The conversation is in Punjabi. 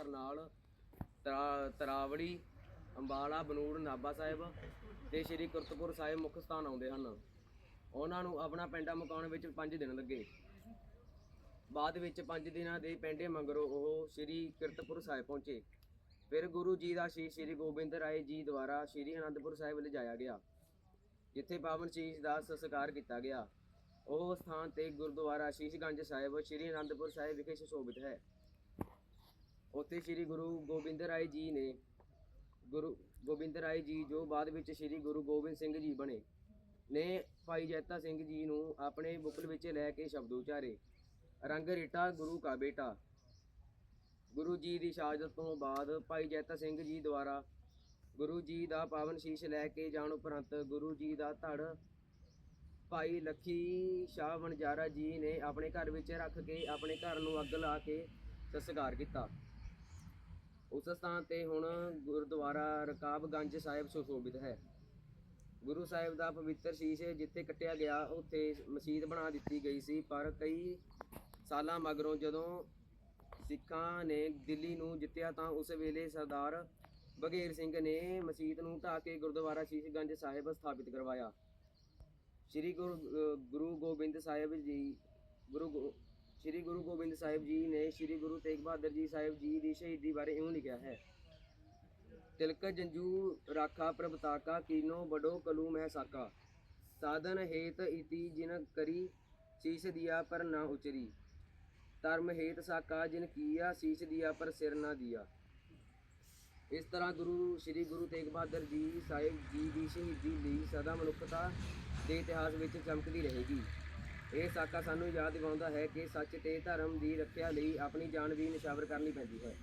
ਕਰਨਾਲ, ਤਰਾ- ਤਰਾਵੜੀ, ਅੰਬਾਲਾ, ਬਨੂੜ, ਨਾਭਾ ਸਾਹਿਬ ਤੇ ਸ੍ਰੀ ਕਰਤਪੁਰ ਸਾਹਿਬ ਮੁੱਖ ਸਥਾਨ ਆਉਂਦੇ ਹਨ। ਉਹਨਾਂ ਨੂੰ ਆਪਣਾ ਪਿੰਡਾ ਮੁਕਾਉਣ ਵਿੱਚ 5 ਦਿਨ ਲੱਗੇ। ਬਾਅਦ ਵਿੱਚ 5 ਦਿਨਾਂ ਦੇ ਪਿੰਡੇ ਮੰਗਰੋਂ ਉਹ ਸ੍ਰੀ ਕੀਰਤਪੁਰ ਸਾਹਿਬ ਪਹੁੰਚੇ। ਫਿਰ ਗੁਰੂ ਜੀ ਦਾ ਸ਼ੀਸ਼ ਸ੍ਰੀ ਗੋਬਿੰਦ ਰਾਏ ਜੀ ਦੁਆਰਾ ਸ੍ਰੀ ਅਨੰਦਪੁਰ ਸਾਹਿਬ ਲਿਜਾਇਆ ਗਿਆ, ਜਿੱਥੇ ਪਾਵਨ ਸ਼ੀਸ਼ ਦਾ ਸੰਸਕਾਰ ਕੀਤਾ ਗਿਆ। ਉਹ ਸਥਾਨ ਤੇ ਗੁਰਦੁਆਰਾ ਸ਼ੀਸ਼ਗੰਜ ਸਾਹਿਬ, ਸ੍ਰੀ ਅਨੰਦਪੁਰ ਸਾਹਿਬ ਵਿਖੇ ਸੁਸ਼ੋਭਿਤ ਹੈ। ਉੱਥੇ ਸ੍ਰੀ ਗੁਰੂ ਗੋਬਿੰਦ ਰਾਏ ਜੀ ਨੇ, ਗੁਰੂ ਗੋਬਿੰਦ ਰਾਏ ਜੀ ਜੋ ਬਾਅਦ ਵਿੱਚ ਸ੍ਰੀ ਗੁਰੂ ਗੋਬਿੰਦ ਸਿੰਘ ਜੀ ਬਣੇ, ਨੇ ਭਾਈ ਜੈਤਾ ਸਿੰਘ ਜੀ ਨੂੰ ਆਪਣੇ ਬੁੱਕਲ ਵਿੱਚ ਲੈ ਕੇ ਸ਼ਬਦ ਉਚਾਰੇ। ਰੰਗ ਰੇਟਾ ਗੁਰੂ ਕਾ ਬੇਟਾ। ਗੁਰੂ ਜੀ ਦੀ ਸ਼ਹਾਦਤ ਤੋਂ ਬਾਅਦ ਭਾਈ ਜੈਤਾ ਸਿੰਘ ਜੀ ਦੁਆਰਾ ਗੁਰੂ ਜੀ ਦਾ ਪਾਵਨ ਸ਼ੀਸ਼ ਲੈ ਕੇ ਜਾਣ ਉਪਰੰਤ ਗੁਰੂ ਜੀ ਦਾ ਧੜ ਭਾਈ ਲੱਖੀ ਸ਼ਾਹ ਵਣਜਾਰਾ ਜੀ ਨੇ ਆਪਣੇ ਘਰ ਵਿੱਚ ਰੱਖ ਕੇ ਆਪਣੇ ਘਰ ਨੂੰ ਅੱਗ ਲਾ ਕੇ ਸਸਕਾਰ ਕੀਤਾ। ਉਸ ਸਥਾਨ ਤੇ ਹੁਣ ਗੁਰਦੁਆਰਾ ਰਕਾਬਗੰਜ ਸਾਹਿਬ ਸੁਸ਼ੋਭਿਤ ਹੈ। ਗੁਰੂ ਸਾਹਿਬ ਦਾ ਪਵਿੱਤਰ ਸ਼ੀਸ਼ ਜਿੱਥੇ ਕੱਟਿਆ ਗਿਆ, ਉੱਥੇ ਮਸਜਿਦ ਬਣਾ ਦਿੱਤੀ ਗਈ ਸੀ, ਪਰ ਕਈ ਸਾਲਾਂ ਮਗਰੋਂ ਜਦੋਂ ਸਿੱਖਾਂ ਨੇ ਦਿੱਲੀ ਨੂੰ ਜਿੱਤਿਆ ਤਾਂ ਉਸ ਵੇਲੇ ਸਰਦਾਰ ਬਘੇਰ ਸਿੰਘ ਨੇ ਮਸਜਿਦ ਨੂੰ ਢਾਹ ਕੇ ਗੁਰਦੁਆਰਾ ਸ਼ੀਸ਼ਗੰਜ ਸਾਹਿਬ ਸਥਾਪਿਤ ਕਰਵਾਇਆ। ਸ੍ਰੀ ਗੁਰੂ ਗੁਰੂ ਗੋਬਿੰਦ ਸਾਹਿਬ ਜੀ, ਗੁਰੂ ਗੋ- ਸ੍ਰੀ ਗੁਰੂ ਗੋਬਿੰਦ ਸਾਹਿਬ ਜੀ ਨੇ ਸ੍ਰੀ ਗੁਰੂ ਤੇਗ ਬਹਾਦਰ ਜੀ ਸਾਹਿਬ ਜੀ ਦੀ ਸ਼ਹੀਦੀ ਬਾਰੇ ਇਉਂ ਲਿਖਿਆ ਹੈ। ਤਿਲਕ ਜੰਜੂ ਰਾਖਾ ਪ੍ਰਭਤਾਕਾ ਕੀਨੋ ਬਡੋ ਕਲੂ ਮੈਂ ਸਾਕਾ। ਸਾਧਨ ਹੇਤ ਇਤੀ ਜਿਨ ਕਰੀ ਸੀਸ ਦਿਆ ਪਰ ਨਾ ਉਚਰੀ। ਧਰਮ ਹੇਤ ਸਾਕਾ ਜਿਨ ਕੀਆ ਸੀਸ ਦਿਆ ਪਰ ਸਿਰ ਨਾ ਦਿਆ। ਇਸ ਤਰ੍ਹਾਂ ਗੁਰੂ ਸ੍ਰੀ ਗੁਰੂ ਤੇਗ ਬਹਾਦਰ ਜੀ ਸਾਹਿਬ ਜੀ ਦੀ ਸ਼ਹੀਦੀ ਲਈ ਸਦਾ ਮਨੁੱਖਤਾ ਦੇ ਇਤਿਹਾਸ ਵਿੱਚ ਚਮਕਦੀ ਰਹੇਗੀ। ਇਹ ਸਾਕਾ ਸਾਨੂੰ ਯਾਦ ਦਿਵਾਉਂਦਾ ਹੈ ਕਿ ਸੱਚ ਤੇ ਧਰਮ ਦੀ ਰੱਖਿਆ ਲਈ ਆਪਣੀ ਜਾਨ ਵੀ ਨਿਸ਼ਾਵਰ ਕਰਨੀ ਪੈਂਦੀ ਹੈ।